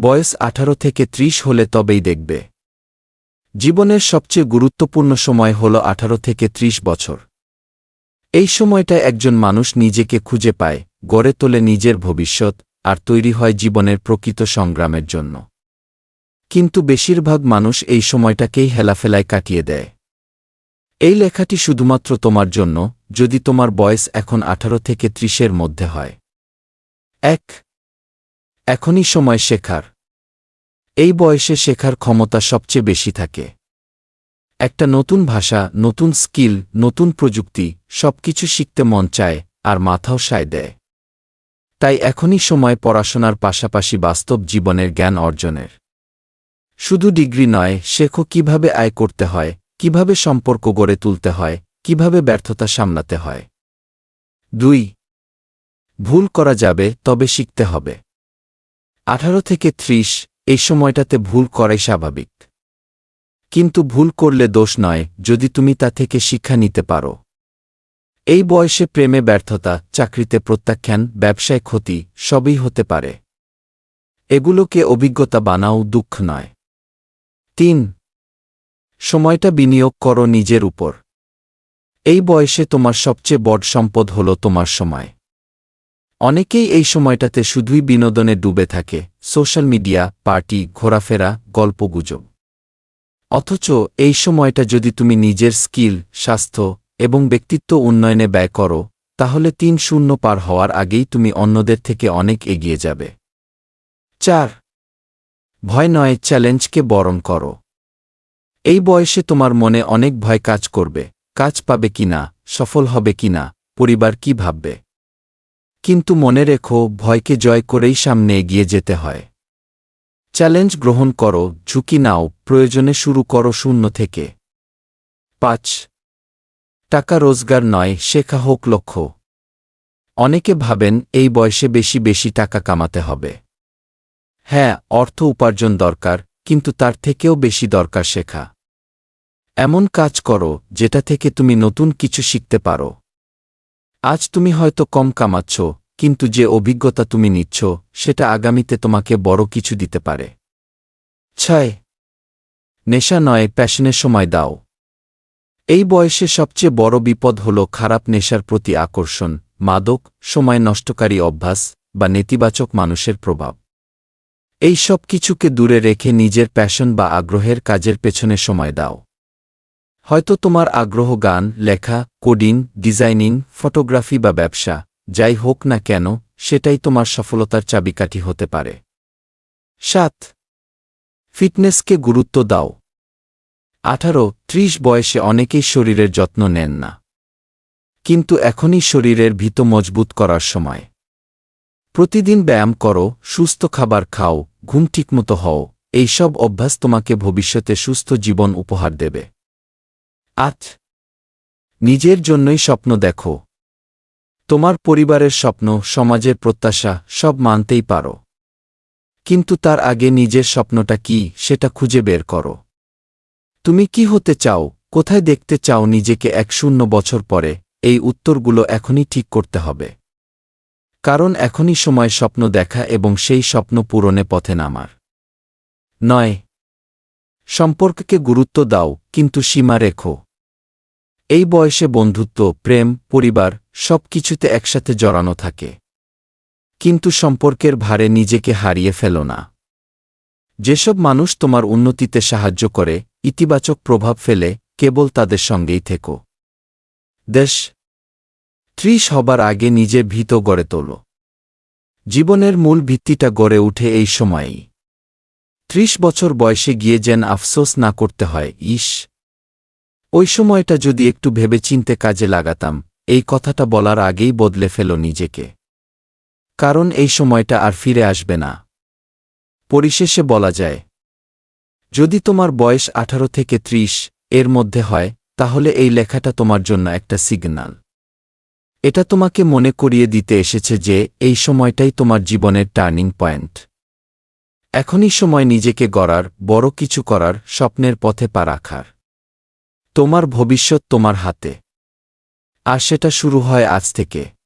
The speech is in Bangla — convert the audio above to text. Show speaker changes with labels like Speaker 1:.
Speaker 1: বয়স আঠারো থেকে ত্রিশ হলে তবেই দেখবে। জীবনের সবচেয়ে গুরুত্বপূর্ণ সময় হল আঠারো থেকে ত্রিশ বছর। এই সময়টায় একজন মানুষ নিজেকে খুঁজে পায়, গড়ে তোলে নিজের ভবিষ্যৎ, আর তৈরি হয় জীবনের প্রকৃত সংগ্রামের জন্য। কিন্তু বেশিরভাগ মানুষ এই সময়টাকেই হেলাফেলায় কাটিয়ে দেয়। এই লেখাটি শুধুমাত্র তোমার জন্য, যদি তোমার বয়স এখন আঠারো থেকে ত্রিশের মধ্যে হয়। এক এখনই সময় শেখার। এই বয়সে শেখার ক্ষমতা সবচেয়ে বেশি থাকে। একটা নতুন ভাষা, নতুন স্কিল, নতুন প্রযুক্তি, সবকিছু শিখতে মন চায় আর মাথাও সায় দেয়। তাই এখনই সময় পড়াশোনার পাশাপাশি বাস্তব জীবনের জ্ঞান অর্জনের। শুধু ডিগ্রি নয়, শেখো কীভাবে আয় করতে হয়, কীভাবে সম্পর্ক গড়ে তুলতে হয়, কীভাবে ব্যর্থতা সামলাতে হয়। দুই, ভুল করা যাবে, তবে শিখতে হবে। আঠারো থেকে ত্রিশ, এই সময়টাতে ভুল করাই স্বাভাবিক। কিন্তু ভুল করলে দোষ নয়, যদি তুমি তা থেকে শিক্ষা নিতে পারো। এই বয়সে প্রেমে ব্যর্থতা, চাকরিতে প্রত্যাখ্যান, ব্যবসায় ক্ষতি, সবই হতে পারে। এগুলোকে অভিজ্ঞতা বানাও, দুঃখ নয়। তিন, সময়টা বিনিয়োগ করো নিজের উপর। এই বয়সে তোমার সবচেয়ে বড় সম্পদ হল তোমার সময়। অনেকেই এই সময়টাতে শুধুই বিনোদনে ডুবে থাকে, সোশ্যাল মিডিয়া, পার্টি, ঘোরাফেরা, গল্পগুজব। অথচ এই সময়টা যদি তুমি নিজের স্কিল, স্বাস্থ্য এবং ব্যক্তিত্ব উন্নয়নে ব্যয় করো, তাহলে তিন শূন্য পার হওয়ার আগেই তুমি অন্যদের থেকে অনেক এগিয়ে যাবে। চার, ভয় নয়, চ্যালেঞ্জকে বরণ করো। এই বয়সে তোমার মনে অনেক ভয় কাজ করবে, কাজ পাবে কিনা, সফল হবে কিনা, পরিবার কি ভাববে? কিন্তু মনে রেখো, ভয়কে জয় করেই সামনে এগিয়ে যেতে হয়। চ্যালেঞ্জ গ্রহণ করো, ঝুঁকি নাও, প্রয়োজনে শুরু করো শূন্য থেকে। পাঁচ, টাকা রোজগার নয়, শেখা হোক লক্ষ্য। অনেকে ভাবেন, এই বয়সে বেশি বেশি টাকা কামাতে হবে। হ্যাঁ অর্থ উপার্জন দরকার, কিন্তু তার থেকেও বেশি দরকার শেখা। এমন কাজ করো, যেটা থেকে তুমি নতুন কিছু শিখতে পারো। আজ তুমি হয়তো কম কামাচ্ছ, কিন্তু যে অভিজ্ঞতা তুমি নিচ্ছ, সেটা আগামীতে তোমাকে বড় কিছু দিতে পারে। ছয়। নেশা নয়, প্যাশনের সময় দাও। এই বয়সে সবচেয়ে বড় বিপদ হল খারাপ নেশার প্রতি আকর্ষণ, মাদক, সময় নষ্টকারী অভ্যাস বা নেতিবাচক মানুষের প্রভাব। এই সব কিছুকে দূরে রেখে নিজের প্যাশন বা আগ্রহের কাজের পেছনে সময় দাও। হয়তো তোমার আগ্রহ গান, লেখা, কোডিং, ডিজাইনিং, ফটোগ্রাফি বা ব্যবসা, যাই হোক না কেন, সেটাই তোমার সফলতার চাবিকাঠি হতে পারে। সাত, ফিটনেসকে গুরুত্ব দাও। আঠারো, ত্রিশ বয়সে অনেকেই শরীরের যত্ন নেন না। কিন্তু এখনই শরীরের ভীত মজবুত করার সময়। প্রতিদিন ব্যায়াম করো, সুস্থ খাবার খাও, ঘুম ঠিকমতো হও, এইসব অভ্যাস তোমাকে ভবিষ্যতে সুস্থ জীবন উপহার দেবে। আট নিজের জন্যই স্বপ্ন দেখো। তোমার পরিবারের স্বপ্ন, সমাজের প্রত্যাশা, সব মানতেই পারো। কিন্তু তার আগে নিজের স্বপ্নটা কি, সেটা খুঁজে বের করো। তুমি কি হতে চাও, কোথায় দেখতে চাও নিজেকে এক শূন্য বছর পরে, এই উত্তরগুলো এখনই ঠিক করতে হবে। কারণ এখনই সময় স্বপ্ন দেখা এবং সেই স্বপ্ন পূরণে পথে নামার। নয় সম্পর্ককে গুরুত্ব দাও, কিন্তু সীমা রেখো। এই বয়সে বন্ধুত্ব, প্রেম, পরিবার সব কিছুতে একসাথে জড়ানো থাকে। কিন্তু সম্পর্কের ভারে নিজেকে হারিয়ে ফেলো না। যেসব মানুষ তোমার উন্নতিতে সাহায্য করে, ইতিবাচক প্রভাব ফেলে, কেবল তাদের সঙ্গেই থেকো। দেশ ত্রিশ হবার আগে নিজে ভীত গড়ে তোল। জীবনের মূল ভিত্তিটা গড়ে উঠে এই সময়েই। ত্রিশ বছর বয়সে গিয়ে যেন আফসোস না করতে হয়, ইস। ওই সময়টা যদি একটু ভেবে চিনতে কাজে লাগাতাম, এই কথাটা বলার আগেই বদলে ফেল নিজেকে। কারণ এই সময়টা আর ফিরে আসবে না। পরিশেষে বলা যায়, যদি তোমার বয়স আঠারো থেকে ত্রিশ, এর মধ্যে হয়, তাহলে এই লেখাটা তোমার জন্য একটা সিগন্যাল এটা তোমাকে মনে করিয়ে দিতে এসেছে যে, এই সময়টাই তোমার জীবনের টার্নিং পয়েন্ট। এখনই সময় নিজেকে গড়ার, বড় কিছু করার, স্বপ্নের পথে পা রাখার। তোমার ভবিষ্যৎ তোমার হাতে। আর সেটা শুরু হয় আজ থেকে।